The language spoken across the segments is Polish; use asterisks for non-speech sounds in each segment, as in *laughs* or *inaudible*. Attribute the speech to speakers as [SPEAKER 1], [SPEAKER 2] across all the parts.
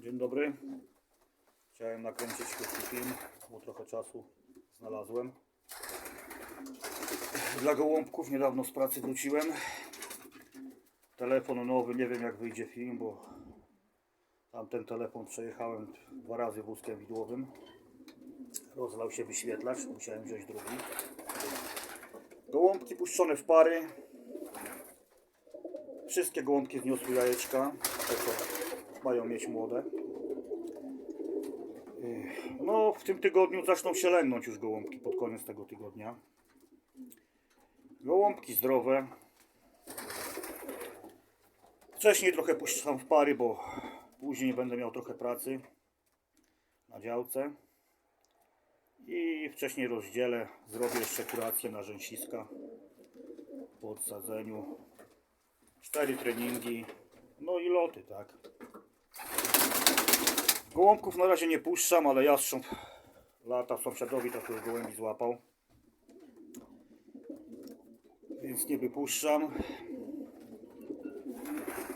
[SPEAKER 1] Dzień dobry. Chciałem nakręcić krótki film, bo trochę czasu znalazłem. Dla gołąbków niedawno z pracy wróciłem. Telefon nowy, nie wiem jak wyjdzie film, bo tamten telefon przejechałem dwa razy wózkiem widłowym. Rozlał się wyświetlacz, musiałem wziąć drugi. Gołąbki puszczone w pary. Wszystkie gołąbki zniosły jajeczka, mają mieć młode. No, w tym tygodniu zaczną się lęgnąć już gołąbki pod koniec tego tygodnia. Gołąbki zdrowe. Wcześniej trochę puszczam w pary, bo później będę miał trochę pracy na działce. I wcześniej rozdzielę, zrobię jeszcze kurację na rzęsiska po odsadzeniu. Cztery treningi, no i loty, tak. Gołąbków na razie nie puszczam, ale jastrząb lata sąsiadowi trochę już gołębi złapał. Więc nie wypuszczam.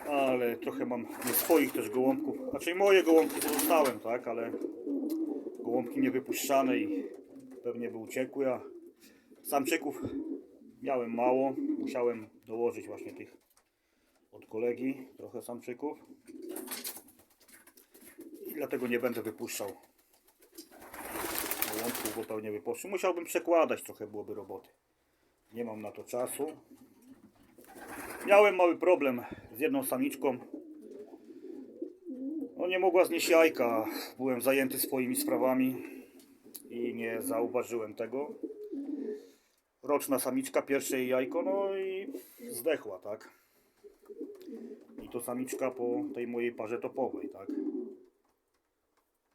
[SPEAKER 1] Ale trochę mam nie swoich też gołąbków. Znaczy moje gołąbki pozostałem, tak, ale gołąbki nie wypuszczane i pewnie by uciekły, a samczyków miałem mało. Musiałem dołożyć właśnie tych od kolegi, trochę samczyków. Dlatego nie będę wypuszczał gołąbków, bo pewnie by. Musiałbym przekładać, trochę byłoby roboty. Nie mam na to czasu. Miałem mały problem z jedną samiczką. No nie mogła znieść jajka. Byłem zajęty swoimi sprawami i nie zauważyłem tego. Roczna samiczka, pierwsze jej jajko, no i zdechła, tak. I to samiczka po tej mojej parze topowej, tak.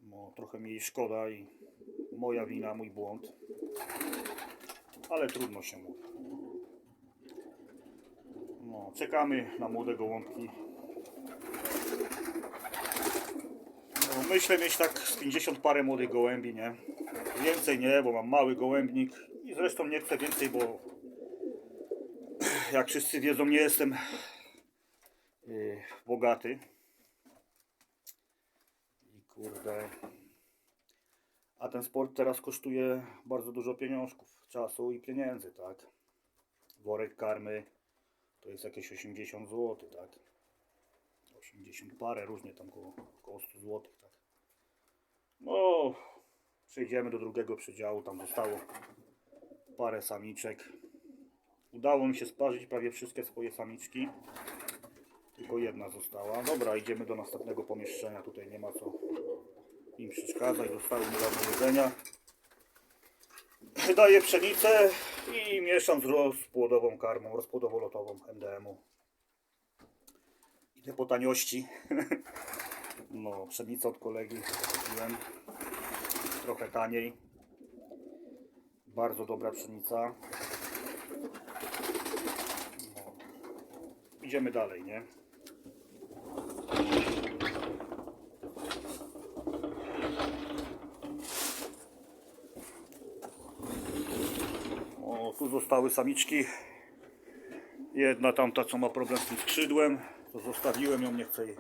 [SPEAKER 1] No, trochę mi jej szkoda i moja wina, mój błąd. Ale trudno się mówi. No, czekamy na młode gołąbki. No, myślę mieć tak z 50 parę młodych gołębi, nie? Więcej nie, bo mam mały gołębnik i zresztą nie chcę więcej, bo jak wszyscy wiedzą, nie jestem yy, bogaty. Kurde. A ten sport teraz kosztuje bardzo dużo pieniążków, czasu i pieniędzy, tak? Worek karmy to jest jakieś 80 zł, tak? 80 parę, różnie tam koło, koło 100 zł, tak? No, przejdziemy do drugiego przedziału, tam zostało parę samiczek. Udało mi się sparzyć prawie wszystkie swoje samiczki. Tylko jedna została. Dobra, idziemy do następnego pomieszczenia. Tutaj nie ma co im przeszkadzać. Dostały niedawno jedzenia. Daję pszenicę i mieszam z rozpłodową karmą, rozpłodowo-lotową MDM-u. Idę po taniości. *laughs* No, pszenicę od kolegi kupiłem. Trochę taniej. Bardzo dobra pszenica. No. Idziemy dalej, nie? O, tu zostały samiczki. Jedna tamta, co ma problem z tym skrzydłem, to zostawiłem ją, nie chcę, jej,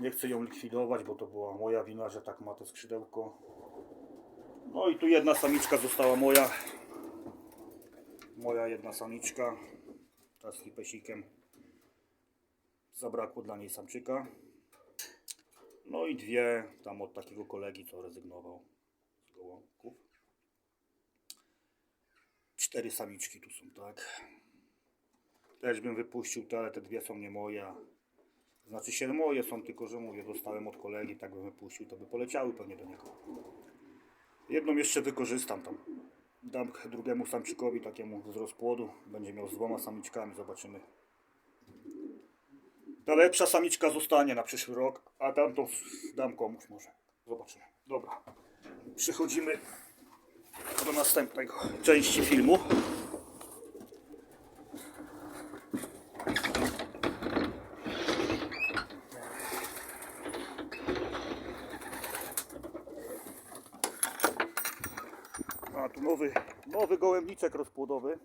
[SPEAKER 1] nie chcę ją likwidować, bo to była moja wina, że tak ma to skrzydełko. No i tu jedna samiczka została moja. Moja jedna samiczka. Ta z hipesikiem. Zabrakło dla niej samczyka. No i dwie tam od takiego kolegi, co rezygnował z gołąbków. Cztery samiczki tu są, tak. Też bym wypuścił te, ale te dwie są nie moje. Znaczy się moje są, tylko że mówię, dostałem od kolegi, tak bym wypuścił, to by poleciały pewnie do niego. Jedną jeszcze wykorzystam tam. Dam drugiemu samczykowi takiemu z rozpłodu. Będzie miał z dwoma samiczkami, zobaczymy. Ta lepsza samiczka zostanie na przyszły rok, a tamtą dam komuś może. Zobaczymy. Dobra. Przechodzimy do następnego części filmu. A tu nowy, nowy gołębniczek rozpłodowy.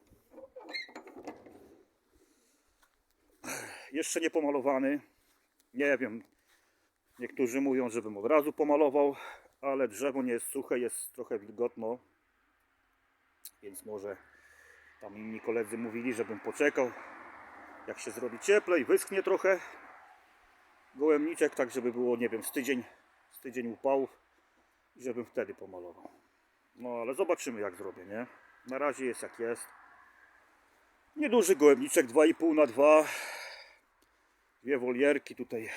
[SPEAKER 1] Jeszcze nie pomalowany. Nie wiem. Niektórzy mówią, żebym od razu pomalował, ale drzewo nie jest suche, jest trochę wilgotno. Więc może tam inni koledzy mówili, żebym poczekał, jak się zrobi cieplej, wyschnie trochę gołębniczek, tak żeby było, nie wiem, z tydzień, z tydzień upałów i żebym wtedy pomalował. No ale zobaczymy jak zrobię, nie? Na razie jest jak jest. Nieduży gołębniczek 2,5 na 2 Dwie wolierki tutaj.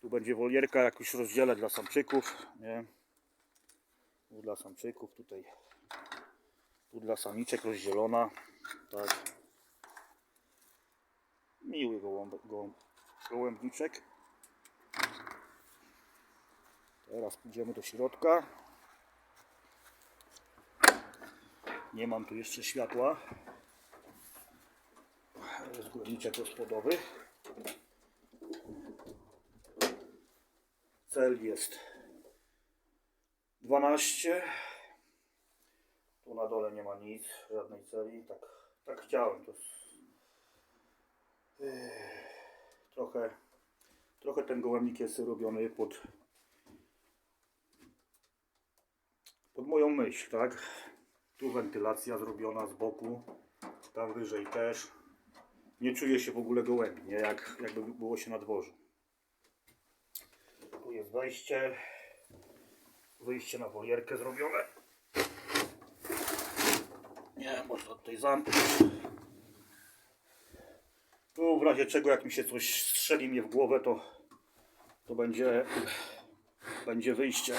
[SPEAKER 1] Tu będzie wolierka, jak już rozdzielę dla samczyków, nie? Dla samczyków, tutaj. Tu dla samiczek rozdzielona. Tak. Miły gołąb, gołąb, gołębniczek. Teraz pójdziemy do środka. Nie mam tu jeszcze światła. Jest gospodowy. Cel jest 12. Tu na dole nie ma nic, żadnej celi. Tak, tak chciałem. To. Ech, trochę, trochę ten gołębnik jest robiony pod, pod moją myśl, tak? Tu wentylacja zrobiona z boku, tam wyżej też. Nie czuję się w ogóle gołębi, nie? Jak, jakby było się na dworzu. Tu jest wejście. Wyjście na wolierkę zrobione. Nie, można tutaj zamknąć. Tu w razie czego, jak mi się coś strzeli mnie w głowę, to, to będzie, będzie wyjście.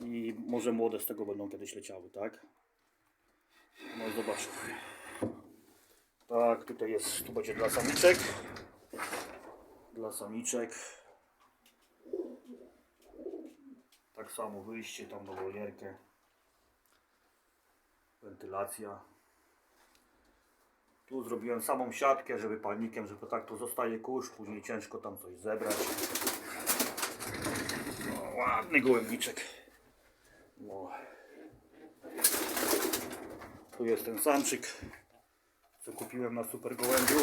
[SPEAKER 1] I może młode z tego będą kiedyś leciały, tak? No zobaczmy. Tak, tutaj jest, tu będzie dla samiczek. Dla samiczek. Tak samo wyjście tam na wolierkę. Wentylacja. Tu zrobiłem samą siatkę, żeby palnikiem, żeby tak to zostaje kurz, później ciężko tam coś zebrać. No, ładny gołębniczek. No. Tu jest ten samczyk, co kupiłem na super gołębiu.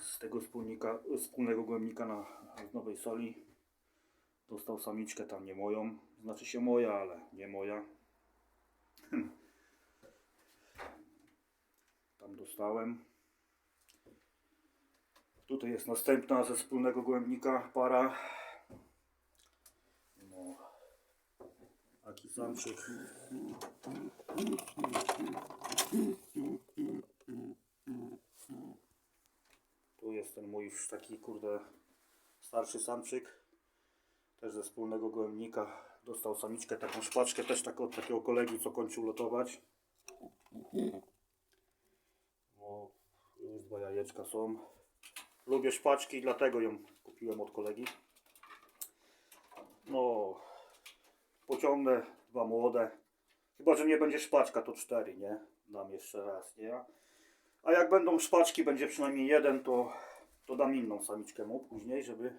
[SPEAKER 1] Z tego wspólnika, wspólnego gołębnika na, Nowej Soli. Dostał samiczkę tam nie moją. Znaczy się moja, ale nie moja. Tam dostałem. Tutaj jest następna ze wspólnego gołębnika para. No. Taki samczyk. Tu jest ten mój taki kurde starszy samczyk. Też ze wspólnego gołębnika. Dostał samiczkę, taką szpaczkę też tak od takiego kolegi, co kończył lotować. No, już dwa jajeczka są. Lubię szpaczki, dlatego ją kupiłem od kolegi. No, pociągnę dwa młode. Chyba, że nie będzie szpaczka, to cztery, nie? Dam jeszcze raz, nie? A jak będą szpaczki, będzie przynajmniej jeden, to, to dam inną samiczkę mu później, żeby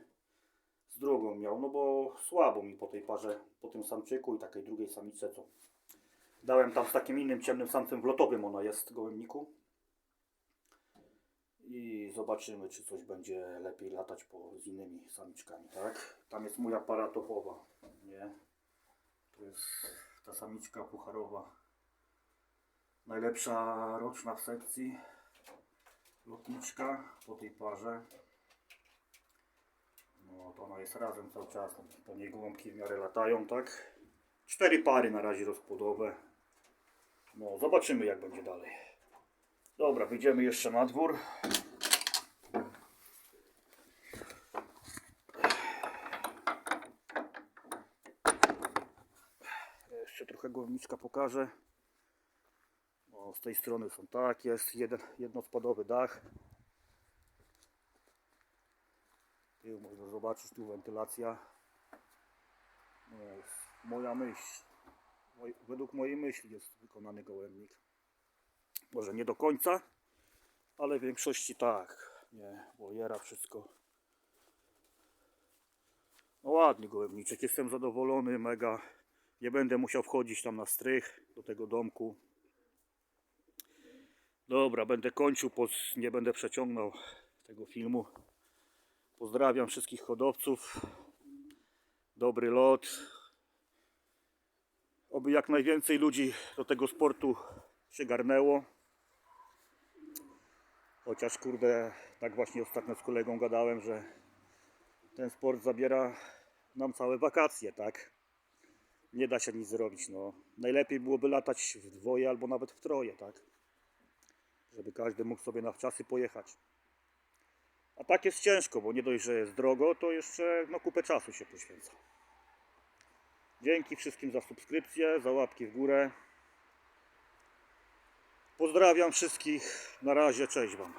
[SPEAKER 1] z drugą miał. No bo słabo mi po tej parze, po tym samczyku i takiej drugiej samiczce, co dałem tam z takim innym ciemnym samcem w lotowym ona jest w gołębniku. I zobaczymy, czy coś będzie lepiej latać po, z innymi samiczkami, tak? Tam jest moja para topowa, nie? To jest ta samiczka pucharowa. Najlepsza roczna w sekcji. Lotniczka po tej parze. No to ona jest razem cały czas. Po niej gołąbki w miarę latają, tak? Cztery pary na razie rozpłodowe. No zobaczymy jak będzie dalej. Dobra, wyjdziemy jeszcze na dwór. Jeszcze trochę głowniczka pokażę. O, z tej strony są tak, jest jeden, jednospadowy dach. Tył można zobaczyć, tu wentylacja. No, jest moja myśl. Moj, według mojej myśli jest wykonany gołębnik. Może nie do końca, ale w większości tak. Nie, wojera, wszystko. No ładny gołębniczek, jestem zadowolony, mega. Nie będę musiał wchodzić tam na strych do tego domku. Dobra, będę kończył, nie będę przeciągnął tego filmu. Pozdrawiam wszystkich hodowców. Dobry lot. Oby jak najwięcej ludzi do tego sportu się garnęło. Chociaż kurde, tak właśnie ostatnio z kolegą gadałem, że ten sport zabiera nam całe wakacje, tak? Nie da się nic zrobić, no. Najlepiej byłoby latać w dwoje albo nawet w troje, tak? Żeby każdy mógł sobie na wczasy pojechać. A tak jest ciężko, bo nie dość, że jest drogo, to jeszcze no, kupę czasu się poświęca. Dzięki wszystkim za subskrypcję, za łapki w górę. Pozdrawiam wszystkich. Na razie, cześć Wam.